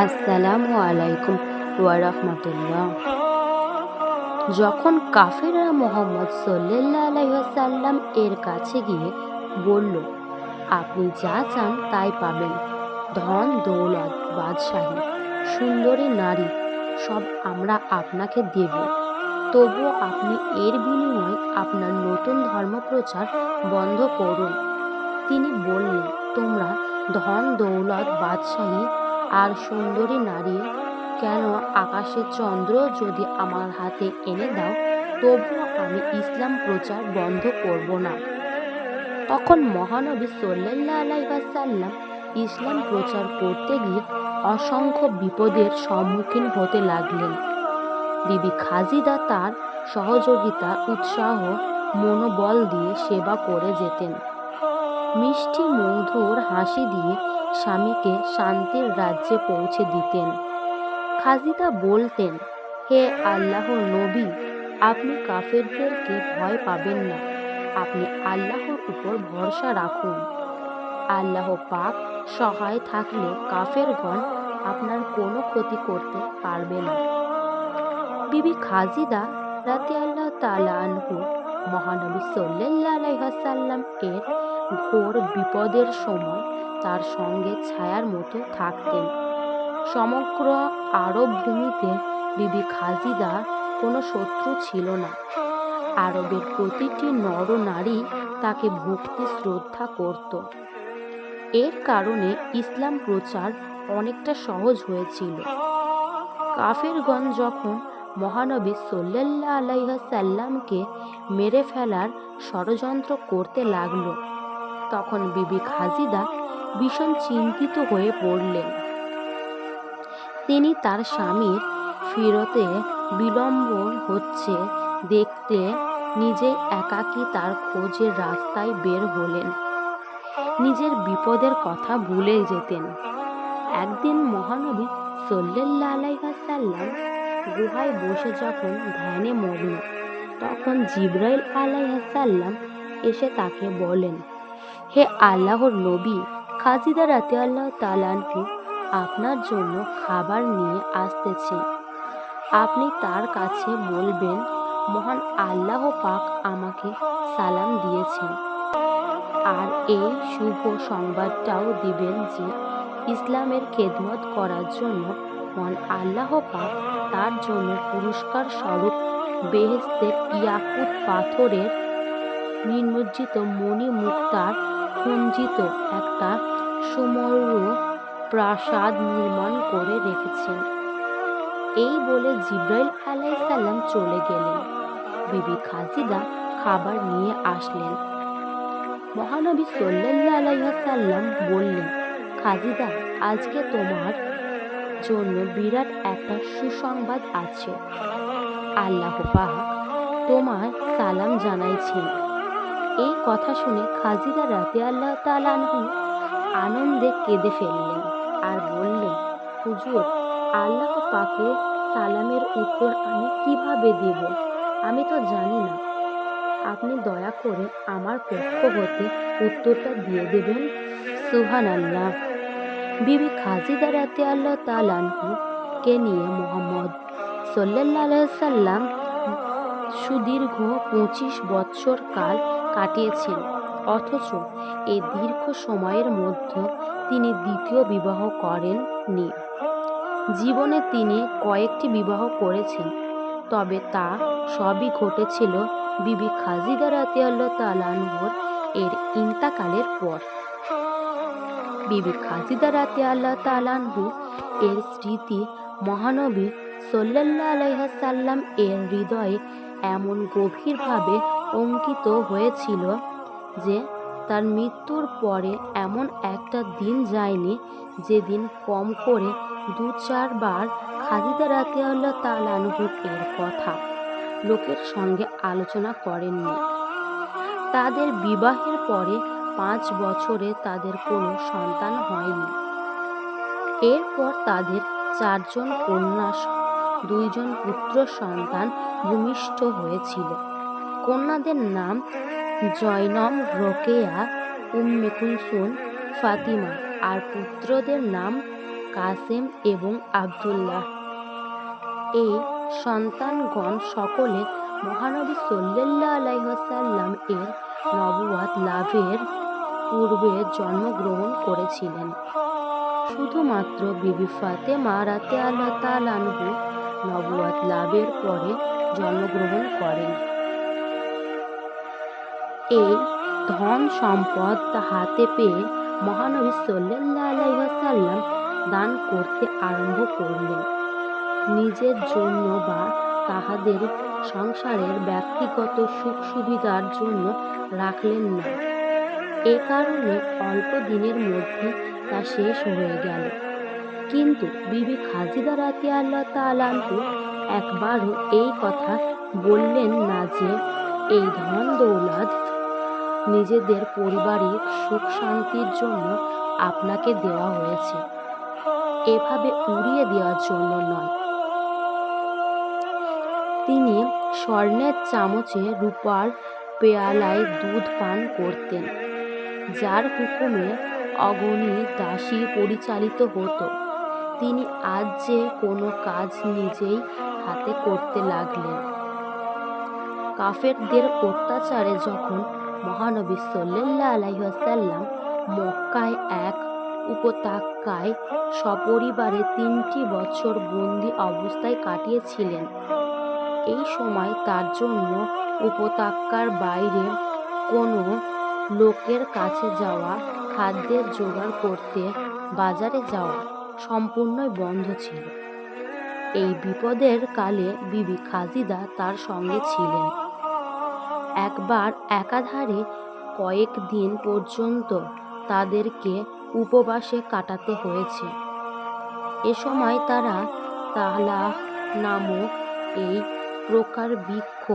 আসসালামু আলাইকুম ওয়ারহমতুল্লাহ যখন কাফেররা মোহাম্মদ সাল্লাহ আলাইসাল্লাম এর কাছে গিয়ে বলল, আপনি যা চান তাই পাবেন। ধন, দৌলত, বাদশাহী, সুন্দরী নারী, সব আমরা আপনাকে দেব। তবুও আপনি এর বিনিময়ে আপনার নতুন ধর্ম প্রচার বন্ধ করুন। তিনি বললেন, তোমরা ধন, দৌলত, বাদশাহী আর সুন্দরী নারী, কেন আকাশের চন্দ্র যদি আমার হাতে এনে দাও, তবুও আমি ইসলাম প্রচার বন্ধ করব না। তখন মহানবী সাল্লাহ ইসলাম প্রচার করতে গিয়ে অসংখ্য বিপদের সম্মুখীন হতে লাগলেন। বিবি খাজিদা তার সহযোগিতা, উৎসাহ, মনোবল দিয়ে সেবা করে যেতেন। মিষ্টি মধুর হাসি দিয়ে স্বামীকে শান্তির রাজ্যে পৌঁছে দিতেন। খাজিদা বলতেন, হে আল্লাহ নবী, আপনি কাফেরদেরকে ভয় পাবেন না। আপনি আল্লাহর উপর ভরসা রাখুন। আল্লাহ পাক সহায় থাকলে কাফেরগণ আপনার কোনো ক্ষতি করতে পারবে না। বিবি খাজিদা রাতে আল্লাহ তালা আনহু, মহানবী সাল্লাহ আলাইহাসাল্লাম এর ঘোর বিপদের সময় তার সঙ্গে ছায়ার মতো থাকতেন। সমগ্র আরব ভূমিতে বিবি খাজিদা কোনো শত্রু ছিল না। আরবের প্রতিটি নরনারী তাকে ভক্তি, শ্রদ্ধা করত। এর কারণে ইসলাম প্রচার অনেকটা সহজ হয়েছিল। কাফেরগঞ্জ যখন মহানবী সাল্লাহ আলাইসাল্লামকে মেরে ফেলার ষড়যন্ত্র করতে লাগল তখন বিবি খাজিদা ভীষণ চিন্তিত হয়ে পড়লেন। তিনি তার স্বামীর ফিরতে বিলম্ব হচ্ছে দেখতে নিজে একাকী তার খোঁজের রাস্তায় বের হলেন। নিজের বিপদের কথা ভুলে যেতেন। একদিন মহানবী সাল্লাহ আলাইসাল্লাম গুহায় বসে যখন ধ্যানে মগ্ন, তখন জিব্রাইল আলাইসাল্লাম এসে তাকে বলেন হে আল্লাহর নবী, খাজিদা রাতে আল্লাহ তালানহু আপনার জন্য খাবার নিয়ে আসতেছে। আপনি তার কাছে বলবেন, মহান আল্লাহ পাক আমাকে সালাম দিয়েছেন। আর এই শুভ সংবাদটাও দিবেন যে ইসলামের খেদমত করার জন্য মহান আল্লাহ পাক তার জন্য পুরস্কার স্বরূপ বেহেস্তের ইয়াকুত পাথরের নির্মজ্জিত মণি মুক্তার খঞ্জিত একটা সুমর্য প্রাসাদ নির্মাণ করে রেখেছেন। এই বলে জিব্রাইল আলাইসাল্লাম চলে গেলেন। বিবি খাজিদা খাবার নিয়ে আসলেন। মহানবী সাল্লাহ আলাইসাল্লাম বললেন, খাজিদা, আজকে তোমার জন্য বিরাট একটা সুসংবাদ আছে। আল্লাহ পাক তোমার সালাম জানাইছেন। এই কথা শুনে খাজিদা রাতে আল্লাহ তালানহু আনন্দে কেঁদে ফেললেন আর বললেন, হুজুর, আল্লাহ পাকে সালামের উত্তর আমি কীভাবে দেব? আমি তো জানি না। আপনি দয়া করে আমার পক্ষ হতে উত্তরটা দিয়ে দেবেন। সুহান আল্লাহ বিবি খাজিদা রাতে আল্লাহ তালানহু কে নিয়ে মোহাম্মদ সাল্লাহ সাল্লাম সুদীর্ঘ পঁচিশ বৎসর কাল কাটিয়েছেন। অথচ এই দীর্ঘ সময়ের মধ্যে তিনি দ্বিতীয় বিবাহ করেননি। জীবনে তিনি কয়েকটি বিবাহ করেছেন, তবে তা সবই ঘটেছিল বিবি খাজিদা রাতে আল্লাহ তালানহর এর ইন্তাকালের পর। বিবি খাজিদা রাতে আল্লাহ তালানহু এর স্মৃতি মহানবী সাল্লাহ আলাইহাসাল্লাম এর হৃদয়ে এমন গভীরভাবে অঙ্কিত হয়েছিল যে তার মৃত্যুর পরে এমন একটা দিন যায়নি যেদিন কম করে দু চারবার খাদিদা রাতে আল্লাহ তালানহুর এর কথা লোকের সঙ্গে আলোচনা করেননি। তাদের বিবাহের পরে পাঁচ বছরে তাদের কোনো সন্তান হয়নি। এরপর তাদের চারজন কন্যা দুইজন পুত্র সন্তান ভূমিষ্ঠ হয়েছিল। কন্যাদের নাম জয়নম, রোকেয়া, উম্মে কুলসুম, ফাতিমা আর পুত্রদের নাম কাসেম এবং আবদুল্লাহ। এই সন্তানগণ সকলে মহানবী সাল্লাল্লাহু আলাইহি ওয়াসাল্লাম এর নবুয়াত লাভের পূর্বে জন্মগ্রহণ করেছিলেন। শুধুমাত্র বিবি ফাতেমা রাতে আল্লাহ তালানহু নবুয়াত লাভের পরে জন্মগ্রহণ করেন। এই ধন সম্পদ হাতে পেয়ে মহানবী ওয়াসাল্লাম দান করতে আরম্ভ করলেন। নিজের জন্য বা তাহাদের সংসারের ব্যক্তিগত সুখ সুবিধার জন্য রাখলেন না। এ কারণে অল্প দিনের মধ্যে তা শেষ হয়ে গেল। কিন্তু বিবি খাজিদা রাতি আল্লাহ তালানহু একবারও এই কথা বললেন না যে, এই ধন দৌলত নিজেদের পারিবারিক সুখ শান্তির জন্য আপনাকে দেওয়া হয়েছে। এভাবে উড়িয়ে দেওয়ার জন্য নয়। তিনি স্বর্ণের চামচে রূপার পেয়ালায় দুধ পান করতেন, যার হুকুমে অগণী দাসী পরিচালিত হতো। তিনি আজ যে কোনো কাজ নিজেই হাতে করতে লাগলেন। কাফেরদের অত্যাচারে যখন মহানবী সাল্লাল্লাহু আলাইহি ওয়াসাল্লাম মক্কায় এক উপত্যকায় সপরিবারে তিনটি বছর বন্দি অবস্থায় কাটিয়েছিলেন, এই সময় তার জন্য উপত্যকার বাইরে কোনো লোকের কাছে যাওয়া, খাদ্যের জোগাড় করতে বাজারে যাওয়া সম্পূর্ণই বন্ধ ছিল। এই বিপদের কালে বিবি খাজিদা তার সঙ্গে ছিলেন। একবার একাধারে কয়েকদিন পর্যন্ত তাদেরকে উপবাসে কাটাতে হয়েছে। এ সময় তারা তালাহ নামক এই প্রকার বৃক্ষ,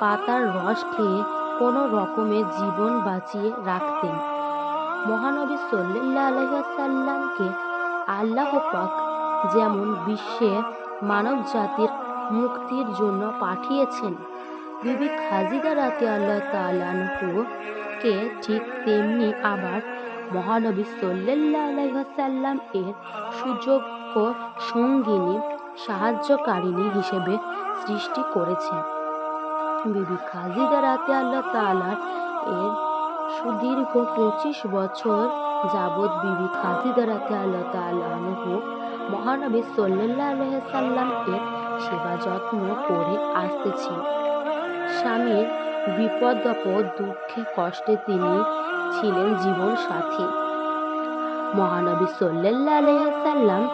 পাতার রস খেয়ে কোনো রকমে জীবন বাঁচিয়ে রাখতেন। মহানবী সাল্লাল্লাহু আলাইহি ওয়াসাল্লামকে আল্লাহ পাক যেমন বিশ্বে মানব জাতির মুক্তির জন্য পাঠিয়েছেন। বিবি খাজিদা রাতে আল্লাহ কে ঠিক তেমনি আবার মহানবী ওয়াসাল্লাম এর সুযোগ্য সঙ্গিনী, সাহায্যকারিণী হিসেবে সৃষ্টি করেছেন। বিবি খাজিদা রাতে আল্লাহ তালার এর সুদীর্ঘ পঁচিশ বছর যাবৎ বিবি খাজিদা রাতে আল্লাহ তালাহু মহানবী সাল্লাহ আলহাম এর সেবা যত্ন করে আসতেছেন। স্বামীর বিপদ আপদ, দুঃখে কষ্টে তিনি ছিলেন জীবন সাথী মহানবী সাল্লাহ আলহাম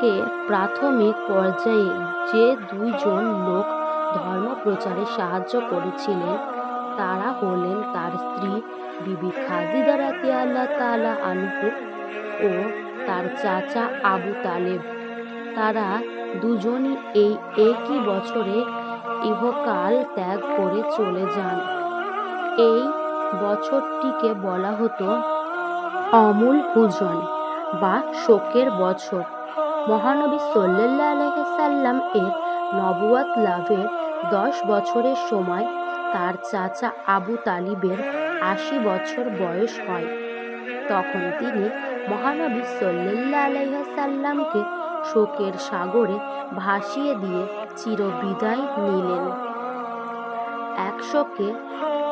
কে প্রাথমিক পর্যায়ে যে দুইজন লোক ধর্ম প্রচারে সাহায্য করেছিলেন তারা হলেন তার স্ত্রী বিবি খাজিদা রাতি আল্লাহ তালা আনহু ও তার চাচা আবু তালেব। তারা দুজনই এই একই বছরে ইহকাল ত্যাগ করে চলে যান। এই বছরটিকে বলা হতো অমুল পূজন বা শোকের বছর। মহানবী সাল্লাল্লাহু আলাইহি সাল্লাম এর নবুয়াত লাভের দশ বছরের সময় তার চাচা আবু তালিবের আশি বছর বয়স হয়। তখন তিনি মহানবী সাল্লাল্লাহু আলাইহি সাল্লামকে শোকের সাগরে ভাসিয়ে দিয়ে চিরবিদায় নিলেন। এক শোকে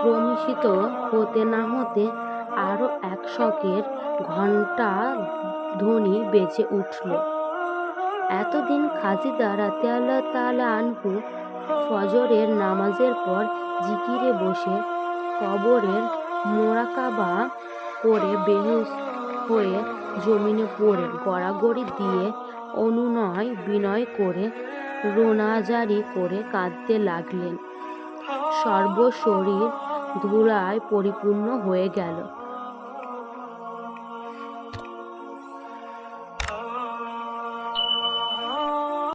প্রমিষিত হতে না হতে আরও এক শোকের ঘণ্টা ধ্বনি বেজে উঠল। এতদিন খাজিদা রাতে আল্লাহ তালা আনহু ফজরের নামাজের পর জিকিরে বসে কবরের মোরাকাবা করে বেহুশ হয়ে জমিনে পড়ে, গড়াগড়ি দিয়ে অনুনয় বিনয় করে রোনাজারি করে কাঁদতে লাগলেন। সর্বশরীর ধুলায় পরিপূর্ণ হয়ে গেল।